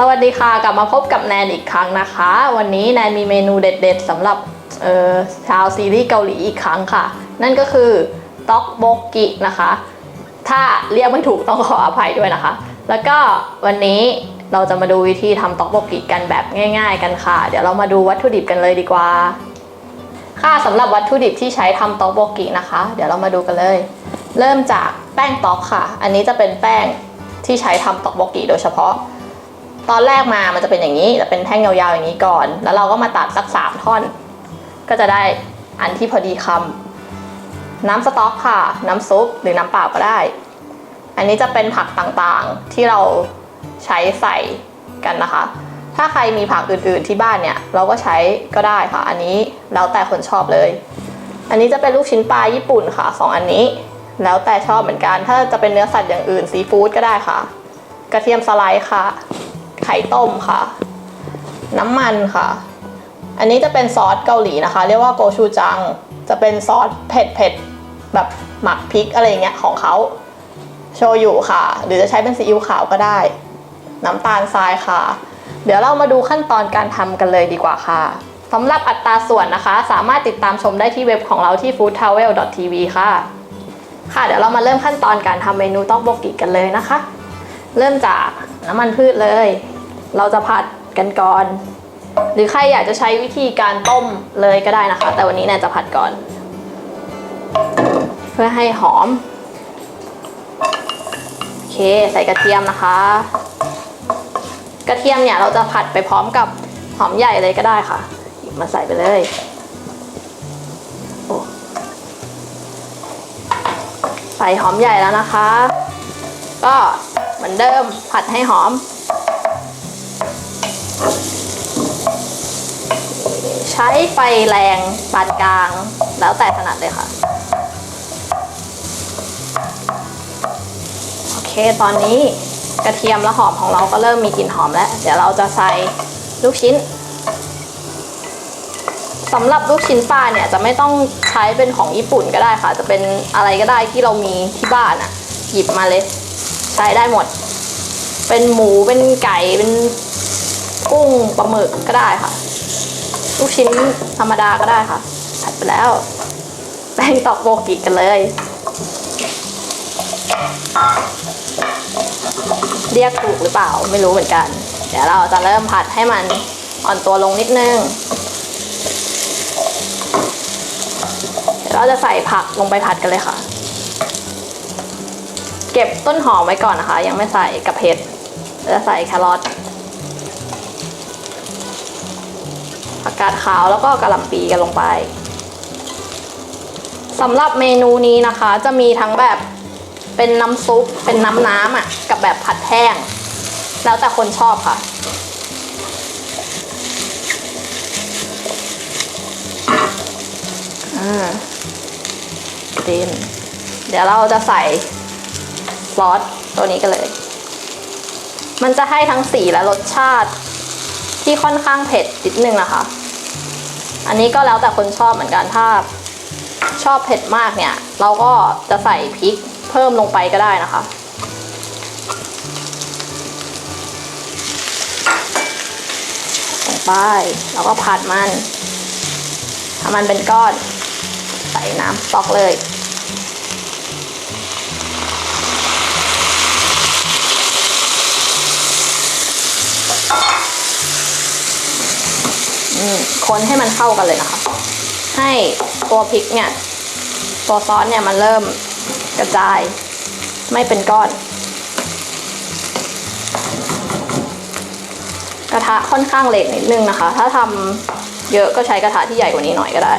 สวัสดีค่ะ กลับมาพบกับแนนอีกครั้งนะคะ วันนี้แนนมีเมนูเด็ดๆสำหรับชาวซีรีส์เกาหลีอีกครั้งค่ะ นั่นก็คือต็อกโบกินะคะ ถ้าเรียกไม่ถูกต้องขออภัยด้วยนะคะ แล้วก็วันนี้เราจะมาดูวิธีทำต็อกโบกิกันแบบง่าย ๆ กันค่ะ เดี๋ยวเรามาดูวัตถุดิบกันเลยดีกว่า ค่ะสำหรับวัตถุดิบที่ใช้ทำต็อกโบกินะคะ เดี๋ยวเรามาดูกันเลย เริ่มจากแป้งต็อกค่ะ อันนี้จะเป็นแป้งที่ใช้ทำต็อกโบกิโดยเฉพาะ ตอนแรกมามันจะเป็นอย่างนี้จะเป็นแท่งยาวๆอย่างนี้ก่อน แล้วเราก็มาตัดสักสามท่อน ก็จะได้อันที่พอดีคำน้ำสต๊อกค่ะ น้ำซุปหรือน้ำเปล่าก็ได้ อันนี้จะเป็นผักต่างๆที่เราใช้ใส่กันนะคะ ถ้าใครมีผักอื่นๆที่บ้านเนี่ยเราก็ใช้ก็ได้ค่ะ อันนี้แล้วแต่คนชอบเลย อันนี้จะเป็นลูกชิ้นปลาญี่ปุ่นค่ะสองอันนี้ แล้วแต่ชอบเหมือนกัน ถ้าจะเป็นเนื้อสัตว์อย่างอื่นซีฟู้ดก็ได้ค่ะ กระเทียมสไลด์ค่ะ ไข่ต้มค่ะ น้ำมันค่ะ อันนี้จะเป็นซอสเกาหลีนะคะ เรียกว่าโกชูจัง จะเป็นซอสเผ็ดเผ็ดแบบหมักพริกอะไรเงี้ยของเขาโชยุค่ะ หรือจะใช้เป็นซีอิ๊วขาวก็ได้ น้ำตาลทรายค่ะ เดี๋ยวเรามาดูขั้นตอนการทำกันเลยดีกว่าค่ะสำหรับอัตราส่วนนะคะ สามารถติดตามชมได้ที่เว็บของเราที่ foodtravel.tv ค่ะ ค่ะ เดี๋ยวเรามาเริ่มขั้นตอนการทำเมนูต๊อกโบกิกันเลยนะคะ เริ่มจากน้ำมันพืชเลย เราจะผัดกันก่อน หรือใครอยากจะใช้วิธีการต้มเลยก็ได้นะคะ แต่วันนี้แนนจะผัดก่อน เพื่อให้หอม โอเคใส่กระเทียมนะคะ กระเทียมเนี่ยเราจะผัดไปพร้อมกับหอมใหญ่เลยก็ได้ค่ะหยิบมาใส่ไปเลยใส่หอมใหญ่แล้วนะคะ ก็เหมือนเดิมผัดให้หอม ใช้ไฟแรงปานกลาง แล้วแต่ถนัดเลยค่ะ โอเค ตอนนี้กระเทียมและหอมของเราก็เริ่มมีกลิ่นหอมแล้ว เดี๋ยวเราจะใส่ลูกชิ้นสำหรับลูกชิ้นปลาเนี่ยจะไม่ต้องใช้เป็นของญี่ปุ่นก็ได้ค่ะ จะเป็นอะไรก็ได้ที่เรามีที่บ้านอะหยิบมาเลย ใช้ได้หมด เป็นหมูเป็นไก่เป็นกุ้งปลาหมึกก็ได้ค่ะ ลูกชิ้นธรรมดาก็ได้ค่ะ ผัดไปแล้ว แป้งตอกโบกิกันเลย เรียกถูกหรือเปล่าไม่รู้เหมือนกัน เดี๋ยวเราจะเริ่มผัดให้มันอ่อนตัวลงนิดนึงเดี๋ยวเราจะใส่ผักลงไปผัดกันเลยค่ะ เก็บต้นหอมไว้ก่อนนะคะ ยังไม่ใส่กับเผ็ดจะใส่แครอท ผักกาดขาวแล้วก็กระหล่ำปีกันลงไปสำหรับเมนูนี้นะคะจะมีทั้งแบบเป็นน้ำซุปเป็นน้ำน้ำอะกับแบบผัดแห้ง แล้วแต่คนชอบค่ะ อ่าเต็มเดี๋ยวเราจะใส่ซอสตัวนี้กันเลย มันจะให้ทั้งสีและรสชาติที่ค่อนข้างเผ็ดนิดนึงนะคะ อันนี้ก็แล้วแต่คนชอบเหมือนกันถ้าชอบเผ็ดมากเนี่ย เราก็จะใส่พริกเพิ่มลงไปก็ได้นะคะ ลงไปแล้วก็ผัดมันถ้ามันเป็นก้อน ใส่น้ำสต๊อกเลย คนให้มันเข้ากันเลยนะคะ ให้ตัวพริกเนี่ยตัวซอสเนี่ยมันเริ่มกระจายไม่เป็นก้อน กระทะค่อนข้างเล็กนิดนึงนะคะ ถ้าทำเยอะก็ใช้กระทะที่ใหญ่กว่านี้หน่อยก็ได้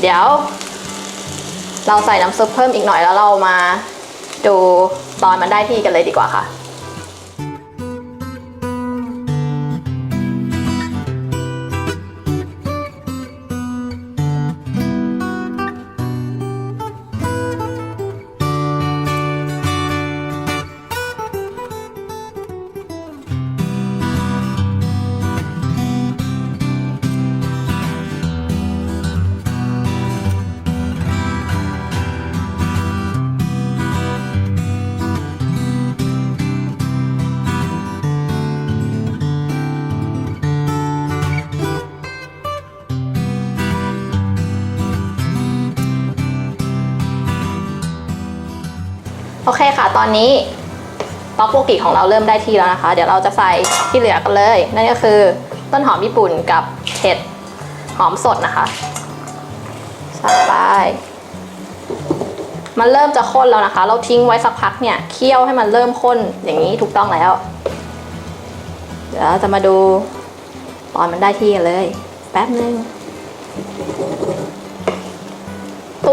เดี๋ยว เราใส่น้ำซุปเพิ่มอีกหน่อยแล้วเรามาดูตอนมันได้ที่กันเลยดีกว่าค่ะ โอเคค่ะ ตอนนี้ต๊อกโบกิของเราเริ่มได้ที่แล้วนะคะ เดี๋ยวเราจะใส่ที่เหลือกันเลย นั่นก็คือต้นหอมญี่ปุ่นกับเห็ดหอมสดนะคะใส่ไปมันเริ่มจะข้นแล้วนะคะ เราทิ้งไว้สักพักเนี่ยเคี่ยวให้มันเริ่มข้นอย่างนี้ถูกต้องแล้ว เดี๋ยวเราจะมาดูตอนมันได้ที่กันเลย แป๊บนึง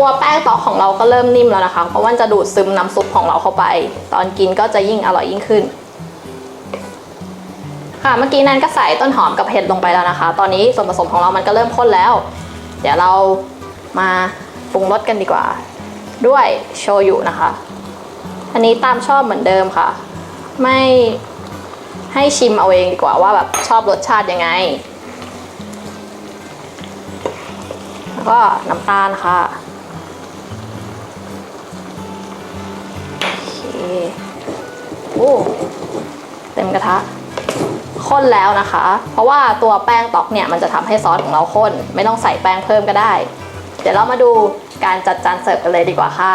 ตัวแป้งตอกของเราก็เริ่มนิ่มแล้วนะคะ เพราะว่าจะดูดซึมน้ำซุปของเราเข้าไป ตอนกินก็จะยิ่งอร่อยยิ่งขึ้น ค่ะเมื่อกี้นั้นก็ใส่ต้นหอมกับเห็ดลงไปแล้วนะคะ ตอนนี้ส่วนผสมของเรามันก็เริ่มข้นแล้ว เดี๋ยวเรามาปรุงรสกันดีกว่า ด้วยโชยุนะคะ อันนี้ตามชอบเหมือนเดิมค่ะ ไม่ให้ชิมเอาเองดีกว่าว่าแบบชอบรสชาติยังไง แล้วก็น้ำตาลค่ะ โอเคโอ้เต็มกระทะข้นแล้วนะคะ เพราะว่าตัวแป้งตอกเนี่ยมันจะทำให้ซอสของเราข้น ไม่ต้องใส่แป้งเพิ่มก็ได้ เดี๋ยวเรามาดูการจัดจานเสิร์ฟกันเลยดีกว่าค่ะ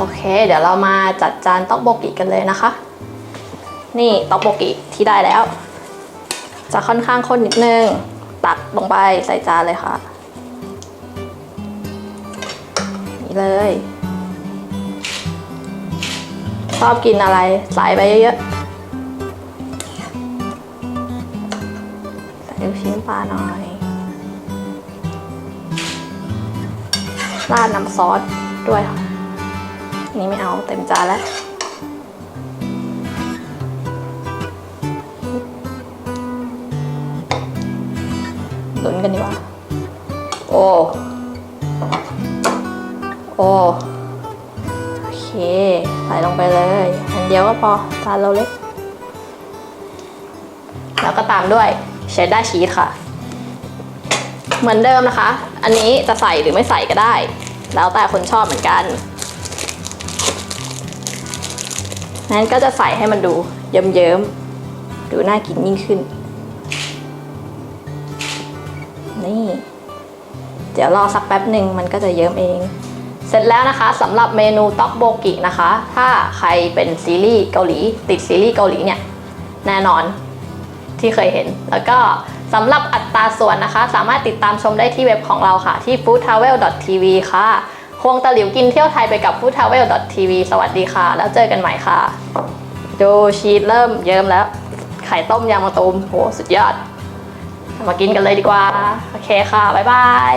โอเค เดี๋ยวเรามาจัดจานต๊อกโบกิกันเลยนะคะ นี่ต๊อกโบกิที่ได้แล้ว จะค่อนข้างข้นนิดนึง ตักลงไปใส่จานเลยค่ะ นี่เลย ชอบกินอะไรใส่ไปเยอะๆ ใส่ลูกชิ้นปลาหน่อยราดน้ำซอสด้วยค่ะ นี้ไม่เอาเต็มจานแล้วลุ้นกันดีกว่า โอ้ โอ้ โอเค ใส่ลงไปเลย อันเดียวก็พอจานเราเล็ก แล้วก็ตามด้วยเชดดาร์ชีสค่ะ เหมือนเดิมนะคะ อันนี้จะใส่หรือไม่ใส่ก็ได้ แล้วแต่คนชอบเหมือนกัน นั้นก็จะใส่ให้มันดูเยิ้มๆ ดูน่ากินยิ่งขึ้น นี่ เดี๋ยวรอสักแป๊บหนึ่งมันก็จะเยิ้มเอง เสร็จแล้วนะคะสำหรับเมนูต็อกโบกินะคะ ถ้าใครเป็นซีรีส์เกาหลี ติดซีรีส์เกาหลีเนี่ย แน่นอนที่เคยเห็น แล้วก็สำหรับอัตราส่วนนะคะ สามารถติดตามชมได้ที่เว็บของเราค่ะ ที่ foodtravel.tv ค่ะ ควงตะหลิวกินเที่ยวไทยไปกับ foodtravel.tv สวัสดีค่ะ แล้วเจอกันใหม่ค่ะดูชีสเริ่มเยิ้มแล้ว ไข่ต้มยางมะตูมโหสุดยอด มากินกันเลยดีกว่า โอเคค่ะ บ๊ายบาย